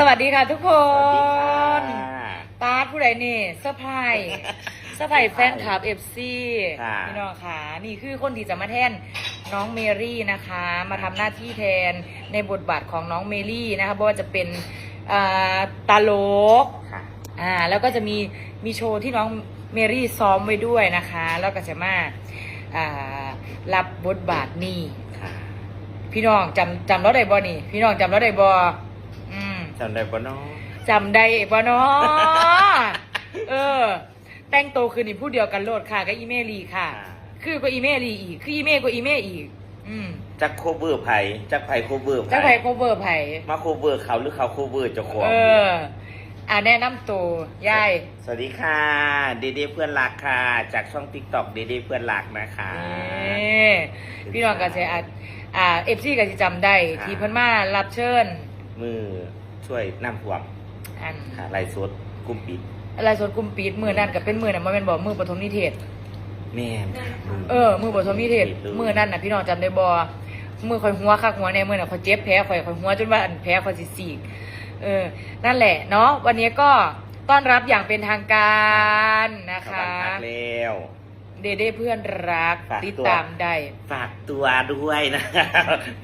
สวัสดีค่ะทุกคสวัสดีนค่ะตาร์ทผู้ใดนี่เซอร์ไพรส์เซอร์ไพรส์แฟนคลับเอฟซีค่ะพี่น้องค่ะ นี่คือคนที่จะมาแทนน้องเมรี่นะคะ มาทำหน้าที่แทนในบทบาทของน้องเมรี่นะคะเพราะว่าจะเป็นอ่าตาโลกค่ะ อ่าแล้วก็จะมีมีโชว์ที่น้องเมรี่ซ้อมไว้ด้วยนะคะ แล้วก็จะมาอ่ารับบทบาทนี้ค่ะ พี่น้องจำจำเราได้บ่นี่ พี่น้องจำเราได้บ่อืม จำได้ปะน้องจำได้บ่เนาะเออ แต่งโตวคือนี่ผู้เดียวกันโลดค่ะกับอีเมลีค่ะ คือก็อีเมลีอีก คืออีเมก็อีเมอีก อืมจักโคเวอร์ไผ่จักไผ่โคเวอร์เจ้าไผ่โคเวอร์ไผ่มาโคเวอร์เขาหรือเขาโคเวอร์เจ้าของเออ อ่าแนะนำตัวยายสวัสดีค่ะ เดเดเพื่อนรักค่ะ จากช่องติ๊กต็อกเดเดเพื่อนรักนะคะ นี่พี่น้องก็จะอ่าอ่าเอฟซีก็จะจำได้ค่ะที่เพิ่นมารับเชิญ มือ ช่วยน้ำท่วมอันค่ะไล่สดกุมปิดอะไรสดกุมปีดมือนั่นก็เป็นมือน่ะมันเป็นบ่มือปฐมนิเทศ แม่นค่ะมืเออ มือบทสมิเทศมือมือนั่นน่ะพี่น้องจำได้บอมือคอยหัวคักหัวในมือน่ะคอยเจ็บแผลคอยคอยหัวจนว่าอันแผลคอยสิสีกเออ นั่นแหละเนาะวันนี้ก็ต้อนรับอย่างเป็นทางการนะกำลัคะงพักแล้ว เดเด้เพื่อนรักฝากตัว ติดตามได้ ฝากตัวด้วยนะ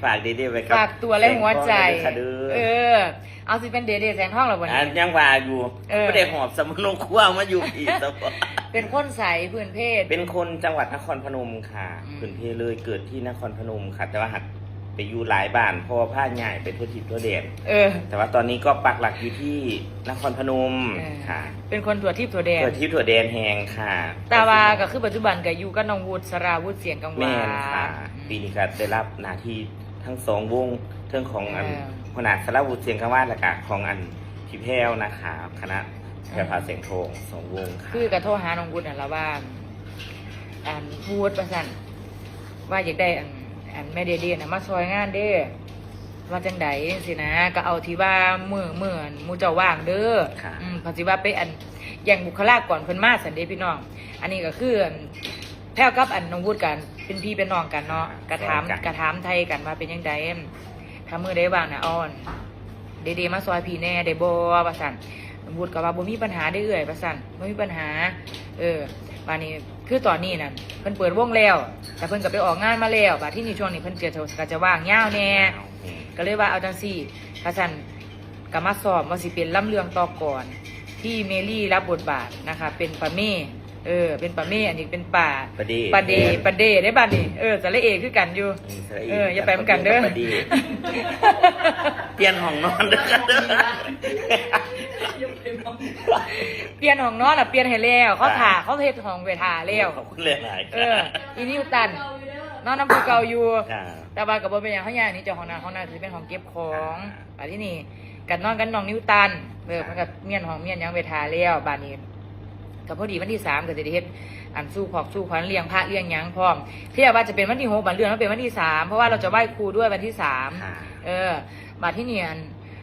ฝากเดเดไว้กับฝากตัวและหัวใจ แสงทองด้วยค่ะเด้เอออเอาสิเป็นเดเด้แสงทองเหรอวันอะนี้ ยังว่าอยู่เออ ไม่ได้หอบสมุนงคั่วมาอยู่อีกสปอ เป็นคนใสพื้นเพศ เป็นคนจังหวัดนครพนมค่ะอืม พื้นเพเลยเกิดที่นครพนมค่ะ แต่ว่าหัก ไปอยู่หลายบ้านเพราะว่าผ้าใหญ่ไปทั่วทิศทั่วแดนเออ แต่ว่าตอนนี้ก็ปักหลักอยู่ที่นครพนมเออ ค่ะเป็นคนถั่วทิพย์ถั่วแดงเกิดที่ถั่วแดนแหงค่ะตาวาก็คือปัจจุบันก็อยู่กับน้องวูดสราวุธเสียงกังวาแม่นค่ะอืมปีนี้ก็ได้รับหน้าที่ทั้งสองวงเรื่องของอันเออขนาดสารวุฒิเสียงกังวานและกะของอันพี่แพ้วนะคะคณะแพรพาเสียงโทงสองวงค่ะ คือกระโทรหาน้องวุฒินั่นละว่าอันวูดประสันว่าอยากได้อัน อันแม่เดเดียนะมาซอยงานเด้อว่าจังใดสินะ ก็เอาที่ว่ามือมืออันหมูเจ้าว่างเด้อค่ะ อืมเพอสิว่าไปอันอย่างบุคลากรเพิ่นมาสันเดพี่น้อง อันนี้ก็คืออันแพ้วกับอันน้องวุฒิกัน เป็นพี่เป็นน้องกันเนาะกระถามกระถามไทยกันว่าเป็นยังไงถ้ามือได้บ้างนะอ้อน เดเดมาซอยพี่แน่เดบอประสันบุตรกับว่าบ่มีปัญหาได้เอื่อยประสันบ่มีปัญหา เออ มานี้คือตอนนี้น่ะเพิ่นเปิดวงแล้ว แต่เพิ่นก็ไปออกงานมาแล้วบัดที่นี่ช่วงนี้เพิ่นเจอก็จะว่างยาวแน่อืมก็เลยว่าเอาจังซี่ประสันก็มาสอบว่าสิเป็นลำเรื่องต่อก่อน ที่เมลี่รับบทบาทนะคะ เป็นปาเม่เออ เป็นปาเม่อันนี้เป็นป่าประเดปาเดปาเดได้บ้านนี่เออสระเอคือกันอยู่มสระเอออย่าไปเหมือนกันเด้อประเดเปลี่ยนห้องนอนเด้อค่ะ เด้อเปลี่ยนห้องนอนอะเปลี่ยนให้แล้วเขาถ่าเขาเฮ็ดห้องไว้ถ่าแล้วขอบคุณเลยหลายเอออีนิวตันนอนน้ำผู้เก่าอยู่ค่ะแต่ว่ากับบ่เป็นอย่างเขาอย่างนี้เจ้าของนาห้องน้ำถือเป็นของเก็บของอ่าบาดที่นี่กันนอนกันน้องนิวตันเออมันกับเมียนห้องเมียนหยังไว้ถ่าแล้วบาดนี้กับพอดีวันที่สามก็จะได้เฮ็ดอันสู้ขอบสู้ขวัญเลี้ยงพระเลี้ยงหยังพร้อมที่ว่าจะเป็นวันที่หกบันเรือนมันเป็นวันที่สามเพราะว่าเราจะไหว้ครูด้วยวันที่สามค่ะเออบาดที่นี่อัน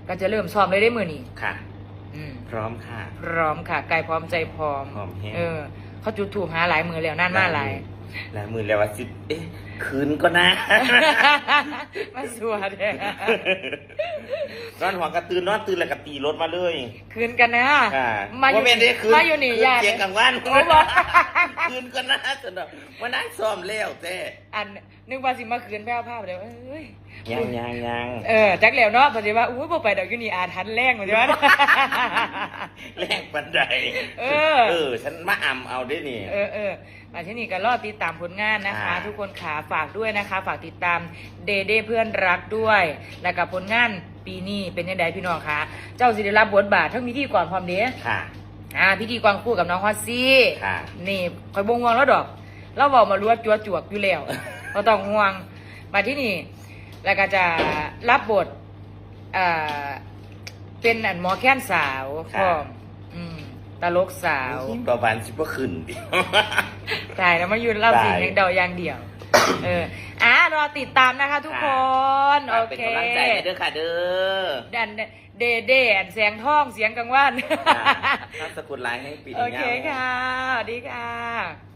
ก็จะเริ่มซ้อมเลยได้มือนี่ค่ะอืม พร้อมค่ะ พร้อมค่ะกายพร้อมใจพร้อมพร้อมแฮงเออ เขาจุดถูกหาหลายมือแล้วนั่นมาหลาย หลายมือแล้วว่าสิเอ๊ะคืนก็นะ มาสัวเด้ นอนหัวกระตือนนอนตื่นแล้วก็ตีรถมาเลยคืนกันนะค่ะมาอยู่ว่เป็นได้คืนมาอยู่นี่คืนญาติเสียงกลางวันโอ้บอกคืนก็นะสนอกวันนั้นซ้อมแล้วแต่อันนึกว่าสิมาคืนแพ้วภาพเลยเอ้ยยังยังยังเออจักแล้วเนาะปฏิว่าอุ้ยบ่ไปดอกอยู่นี่อาทันแรงเหมือนกันแรงบันไดเออเออฉันมาอ่ำเอาได้นี่เออเออมาที่นี่ก็รอติดตามผลงานนะคะอ่าทุกคนขาฝากด้วยนะคะ ฝากติดตามเดเดเพื่อนรักด้วย แล้วกับผลงาน ปีนี้เป็นยังไงพี่น้องคะเจ้าสิได้รับบทบาททั้งพิธีก่อนพร้อมเด้ค่ะ อ่าพิธีกรคู่กับน้องฮอตซี่ค่ะ นี่คอยบงวงแล้วดอกเราบอกมาลวดจัวจวกอยู่แล้วเราต้องห่วงมาที่นี่ แล้วก็จะรับบทเอ่อเป็นอันหมอแค้นสาวพร้อมอืมตลกสาว ประมาณสิบว่าขึ้นดิใช่แล้วมายืนเล่าสิ่งได้เล็กเดาอย่างเดียว เออ อะรอติดตามนะคะทุกคน โอเป็นเคกำลังใจให้เด้อค่ะเด้อดันเดเดอันแสงท่องเสียงกังวานนามสกุลไลน์ให้ปีโอนี้เคค่ะ สวัสดีค่ะ